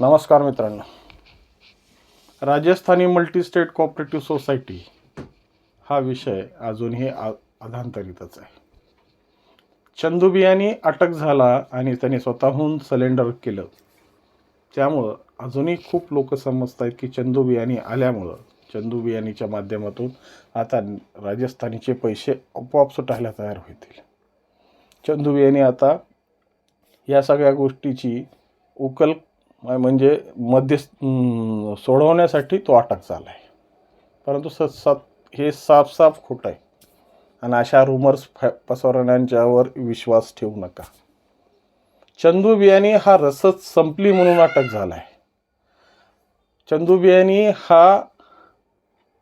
नमस्कार मित्रांनो. Rajasthani multi-state cooperative society हा विषय अजूनही आ अधांतरितच आहे. चंदुबियानी अटक झाला आणि त्याने स्वतःहून सिलेंडर केलं. त्यामुळं अजूनही खूप लोक समजत आहेत की चंदुबियानी आल्यामुळं चंदुबियानीच्या माध्यमातून आता राजस्थानीचे पैसे आपोआप सुटायला तयार होतील. चंदुबियानी आता या सगळ्या गोष्टीची उकल म्हणजे मध्य सोडवण्यासाठी तो अटक झाला आहे परंतु स सत हे साफसाफ खोट खोटं आहे. आणि अशा रुमर्स फ पसरवण्याच्यावर विश्वास ठेवू नका. चंदू बियाणी हा रसच संपली म्हणून अटक झाला आहे चंदू बियाणी हा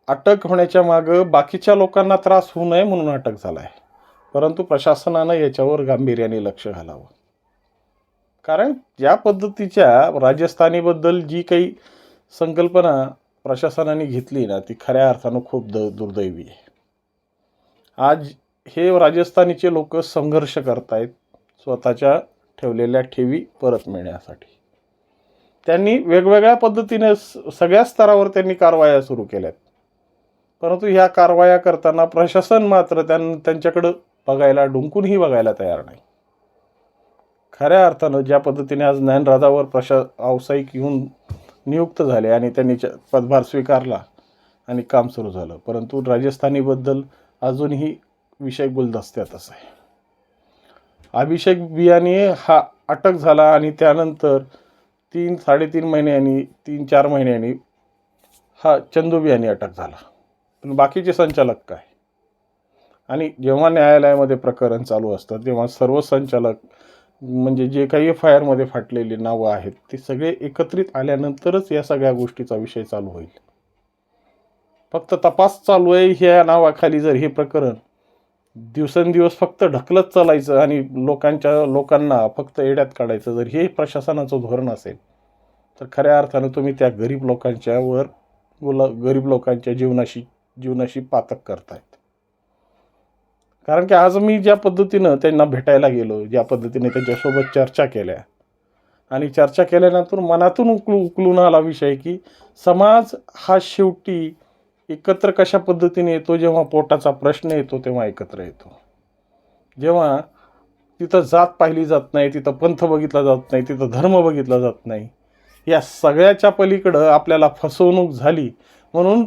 अटक होण्याच्या मागं बाकीच्या लोकांना त्रास होऊ नये म्हणून अटक झाला आहे परंतु प्रशासनानं याच्यावर गांभीर्याने लक्ष घालावं. कारण ज्या पद्धतीच्या राजस्थानीबद्दल जी काही संकल्पना प्रशासनाने घेतली ना ती खऱ्या अर्थानं खूप द दुर्दैवी आहे. आज हे राजस्थानीचे लोक संघर्ष करतायत स्वतःच्या ठेवलेल्या ठेवी परत मिळण्यासाठी. त्यांनी वेगवेगळ्या पद्धतीने सगळ्या स्तरावर त्यांनी कारवाया सुरू केल्यात. परंतु ह्या कारवाया करताना प्रशासन मात्र त्यां त्यांच्याकडं बघायला डुंकूनही बघायला तयार नाही. खऱ्या अर्थानं ज्या पद्धतीने आज ज्ञानराजावर प्रशा व्यावसायिक येऊन नियुक्त झाले आणि त्यांनी पदभार स्वीकारला आणि काम सुरू झालं. परंतु राजस्थानीबद्दल अजूनही विषय गुलदस्त्यातच आहे. अभिषेक बियाणे हा अटक झाला आणि त्यानंतर तीन साडेतीन महिन्यांनी तीन चार महिन्यांनी हा चंदू बियाणे अटक झाला. पण बाकीचे संचालक काय? आणि जेव्हा न्यायालयामध्ये प्रकरण चालू असतं तेव्हा सर्व संचालक म्हणजे जे काही एफ आय आरमध्ये फाटलेली नावं आहेत ते सगळे एकत्रित आल्यानंतरच या सगळ्या गोष्टीचा विषय चालू होईल. फक्त तपास चालू आहे ह्या नावाखाली जर हे प्रकरण दिवसेंदिवस फक्त ढकलत चालायचं आणि लोकांच्या लोकांना फक्त एड्यात काढायचं जर हे प्रशासनाचं धोरण असेल तर खऱ्या अर्थानं तुम्ही त्या गरीब लोकांच्यावर गुला गरीब लोकांच्या जीवनाशी जीवनाशी पातक करताय. कारण की आज मी ज्या पद्धतीनं त्यांना भेटायला गेलो ज्या पद्धतीने त्यांच्यासोबत चर्चा केल्या. आणि चर्चा केल्यानंतर मनातून उकलू उकलून आला विषय की समाज हा शेवटी एकत्र कशा पद्धतीने येतो जेव्हा पोटाचा प्रश्न येतो तेव्हा एकत्र येतो. जेव्हा तिथं जात पाहिली जात नाही तिथं पंथ बघितला जात नाही तिथं धर्म बघितला जात नाही या सगळ्याच्या पलीकडं आपल्याला फसवणूक झाली. म्हणून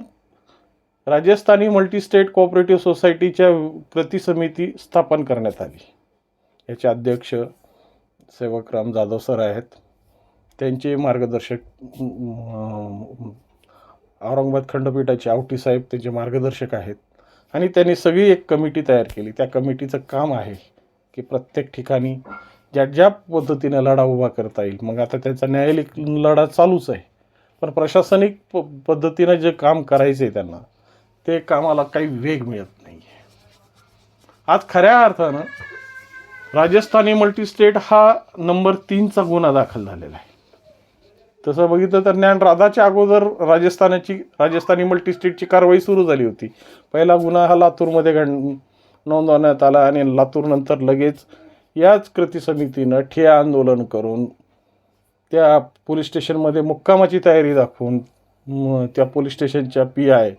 राजस्थानी मल्टीस्टेट कोऑपरेटिव्ह सोसायटीच्या कृती समिती स्थापन करण्यात आली. याचे अध्यक्ष सेवकराम जाधव सर आहेत. त्यांचे मार्गदर्शक औरंगाबाद खंडपीठाचे आवटी साहेब त्यांचे मार्गदर्शक आहेत. आणि त्यांनी सगळी एक कमिटी तयार केली. त्या कमिटीचं काम आहे की प्रत्येक ठिकाणी ज्या ज्या पद्धतीने लढा उभा करता येईल. मग आता त्याचा न्यायालयीन लढा चालूच आहे. पण प्रशासनिक प पद्धतीनं जे काम करायचं आहे त्यांना ते कामाला काही वेग मिळत नाही आहे आज खऱ्या अर्थानं राजस्थानी मल्टीस्टेट हा नंबर तीनचा गुन्हा दाखल झालेला आहे. तसं बघितलं तर ज्ञानराधाच्या अगोदर राजस्थानाची राजस्थानी मल्टीस्टेटची कारवाई सुरू झाली होती. पहिला गुन्हा हा लातूरमध्ये घड नोंदवण्यात आला आणि लातूरनंतर लगेच याच कृती समितीनं ठिया आंदोलन करून त्या पोलीस स्टेशनमध्ये मुक्कामाची तयारी दाखवून त्या पोलीस स्टेशनच्या पी आय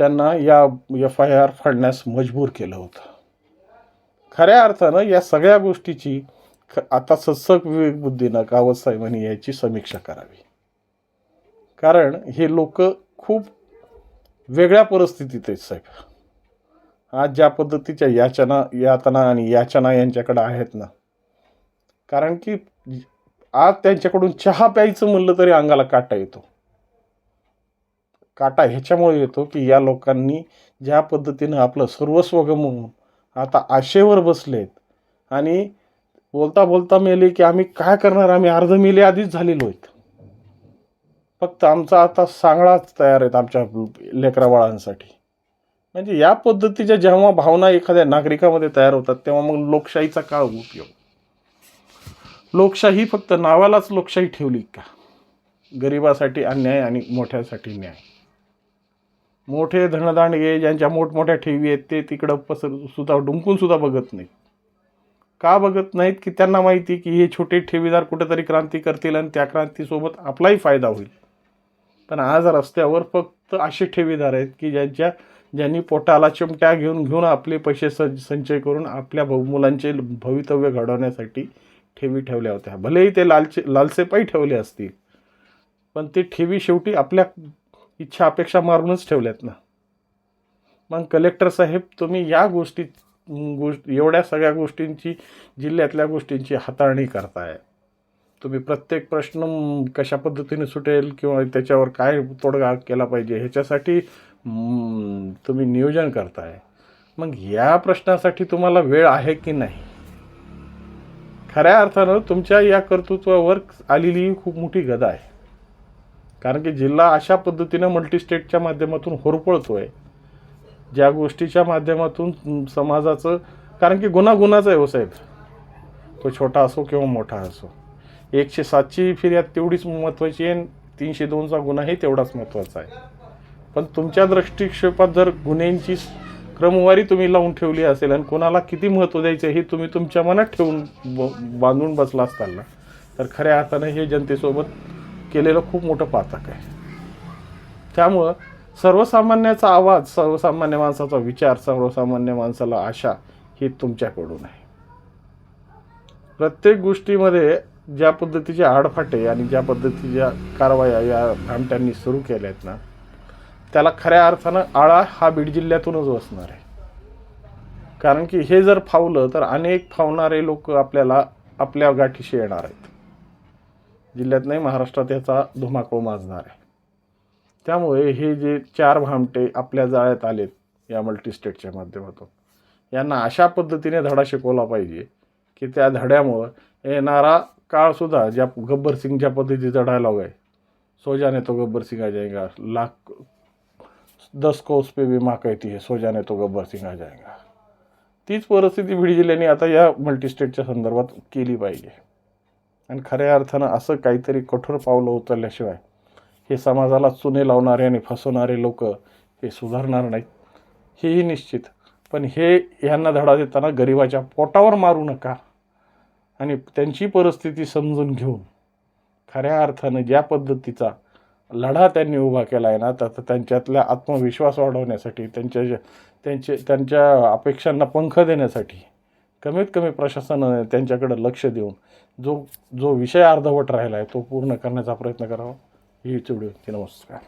त्यांना या एफ आय आर फाडण्यास मजबूर केलं होतं. खऱ्या अर्थानं या सगळ्या गोष्टीची ख आता सत्सक विवेक बुद्धीनं कावत साहेबांनी याची समीक्षा करावी. कारण हे लोक खूप वेगळ्या परिस्थितीत आहेत साहेब. आज ज्या पद्धतीच्या याचना यातना आणि याचना यांच्याकडं आहेत ना कारण की आज त्यांच्याकडून चहा प्यायचं म्हणलं तरी अंगाला काटा येतो. काटा ह्याच्यामुळे येतो की या लोकांनी ज्या पद्धतीनं आपलं सर्वस्व गमवून आता आशेवर बसलेत आणि बोलता बोलता मेले की आम्ही काय करणार? आम्ही अर्ध मेले आधीच झालेलो आहेत. फक्त आमचा आता सांगळाच तयार आहेत आमच्या लेकरा बाळांसाठी. म्हणजे या पद्धतीच्या जेव्हा भावना एखाद्या नागरिकामध्ये तयार होतात तेव्हा मग लोकशाहीचा काय उपयोग? लोकशाही फक्त नावालाच लोकशाही ठेवली का? गरिबासाठी अन्याय आणि मोठ्यासाठी न्याय. मोठे धनदांडगे ज्यांच्या मोठमोठ्या ठेवी आहेत ते तिकडं पसर सुद्धा डुंकून सुद्धा बघत नाहीत. का बघत नाहीत? की त्यांना माहिती की हे छोटे ठेवीदार कुठेतरी क्रांती करतील आणि त्या क्रांतीसोबत आपलाही फायदा होईल. पण आज रस्त्यावर फक्त असे ठेवीदार आहेत की ज्यांच्या ज्यांनी पोटाला चिमट्या घेऊन घेऊन आपले पैसे स संचय करून आपल्या भाऊ मुलांचे भवितव्य घडवण्यासाठी ठेवी ठेवल्या होत्या. भलेही ते लालचे लालसेपाई ठेवले असतील पण ते ठेवी शेवटी आपल्या इच्छा अपेक्षा मारूनच ठेवल्यात ना. मग कलेक्टर साहेब तुम्ही या गोष्टी गोष्ट एवढ्या सगळ्या गोष्टींची जिल्ह्यातल्या गोष्टींची हाताळणी करताय. तुम्ही प्रत्येक प्रश्न कशा पद्धतीने सुटेल किंवा त्याच्यावर काय तोडगा केला पाहिजे ह्याच्यासाठी तुम्ही नियोजन करताय. मग या प्रश्नासाठी तुम्हाला वेळ आहे की नाही? खऱ्या अर्थानं तुमच्या या कर्तृत्वावर आलेली ही खूप मोठी गदा आहे. कारण की जिल्हा अशा पद्धतीनं मल्टीस्टेटच्या माध्यमातून होरपळतो आहे ज्या गोष्टीच्या माध्यमातून समाजाचं कारण की गुन्हा गुन्हाचा आहे हो साहेब. तो छोटा असो किंवा मोठा असो. एकशे सातची फिर्याद तेवढीच महत्त्वाची आहे तीनशे दोनचा गुन्हाही तेवढाच महत्त्वाचा आहे. पण तुमच्या दृष्टिक्षेपात जर गुन्ह्यांची क्रमवारी तुम्ही लावून ठेवली असेल आणि कोणाला किती महत्त्व द्यायचं हे तुम्ही तुमच्या मनात ठेवून ब बांधून बसला असताल ना तर खऱ्या अर्थानं हे जनतेसोबत केलेलं खूप मोठं पातक आहे. त्यामुळं सर्वसामान्याचा आवाज सर्वसामान्य माणसाचा विचार सर्वसामान्य माणसाला आशा ही तुमच्याकडून आहे. प्रत्येक गोष्टीमध्ये ज्या पद्धतीचे आडफाटे आणि ज्या पद्धतीच्या कारवाया या भामट्यांनी सुरू केल्या आहेत ना त्याला खऱ्या अर्थानं आळा हा बीड जिल्ह्यातूनच बसणार आहे. कारण की हे जर फावलं तर अनेक फावणारे लोक आपल्याला आपल्या गाठीशी येणार आहेत. जिल्ह्यात नाही महाराष्ट्रात याचा धुमाकूळ माजणार आहे. त्यामुळे हे जे चार भामटे आपल्या जाळ्यात आलेत या मल्टीस्टेटच्या माध्यमातून यांना अशा पद्धतीने धडा शिकवला पाहिजे की त्या धड्यामुळं येणारा काळसुद्धा ज्या गब्बर सिंगच्या पद्धतीचा डायलॉग आहे सोजाने तो गब्बर सिंग आ जाएगा लाख दस कोस पे भी माँ कहती है तो गब्बर सिंग आ जाएगा तीच परिस्थिती बीड जिल्ह्याने आता या मल्टीस्टेटच्या संदर्भात केली पाहिजे. आणि खऱ्या अर्थानं असं काहीतरी कठोर पावलं उचलल्याशिवाय हे समाजाला चुने लावणारे आणि फसवणारे लोक हे सुधारणार नाहीत. हेही निश्चित. पण हे यांना धडा देताना गरिबाच्या पोटावर मारू नका आणि त्यांची परिस्थिती समजून घेऊन खऱ्या अर्थानं ज्या पद्धतीचा लढा त्यांनी उभा केला आहे ना तर त्यांच्यातल्या आत्मविश्वास वाढवण्यासाठी त्यांच्या त्यांचे त्यांच्या अपेक्षांना पंख देण्यासाठी कमीत कमी प्रशासनाने त्यांच्याकडे लक्ष देऊन जो जो विषय अर्धवट राहिला आहे तो पूर्ण करण्याचा प्रयत्न करावा. ही चिवडी नमस्कार.